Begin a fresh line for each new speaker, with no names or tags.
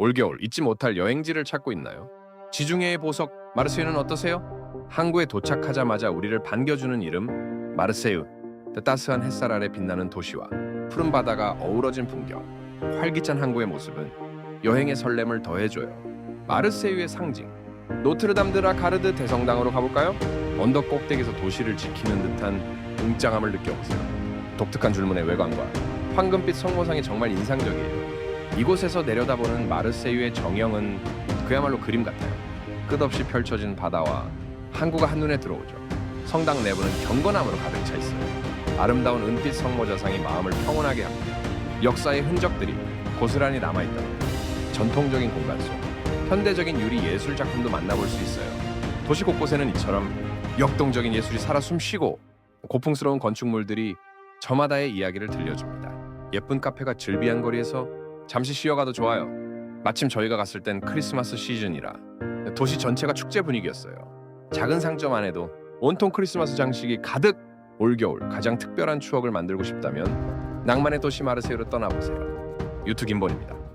올겨울 잊지 못할 여행지를 찾고 있나요? 지중해의 보석 마르세유는 어떠세요? 항구에 도착하자마자 우리를 반겨주는 이름 마르세유. 따스한 햇살 아래 빛나는 도시와 푸른 바다가 어우러진 풍경. 활기찬 항구의 모습은 여행의 설렘을 더해줘요. 마르세유의 상징. 노트르담 드라 가르드 대성당으로 가볼까요? 언덕 꼭대기에서 도시를 지키는 듯한 웅장함을 느껴보세요. 독특한 줄무늬 외관과 황금빛 성모상이 정말 인상적이에요. 이곳에서 내려다보는 마르세유의 정형은 그야말로 그림 같아요. 끝없이 펼쳐진 바다와 항구가 한눈에 들어오죠. 성당 내부는 경건함으로 가득 차 있어요. 아름다운 은빛 성모자상이 마음을 평온하게 합니다. 역사의 흔적들이 고스란히 남아있다는 것. 전통적인 공간 속 현대적인 유리 예술 작품도 만나볼 수 있어요. 도시 곳곳에는 이처럼 역동적인 예술이 살아 숨쉬고 고풍스러운 건축물들이 저마다의 이야기를 들려줍니다. 예쁜 카페가 즐비한 거리에서 잠시 쉬어가도 좋아요. 마침 저희가 갔을 땐 크리스마스 시즌이라 도시 전체가 축제 분위기였어요. 작은 상점 안에도 온통 크리스마스 장식이 가득 올겨울 가장 특별한 추억을 만들고 싶다면 낭만의 도시 마르세유로 떠나보세요. 유튜 김본입니다.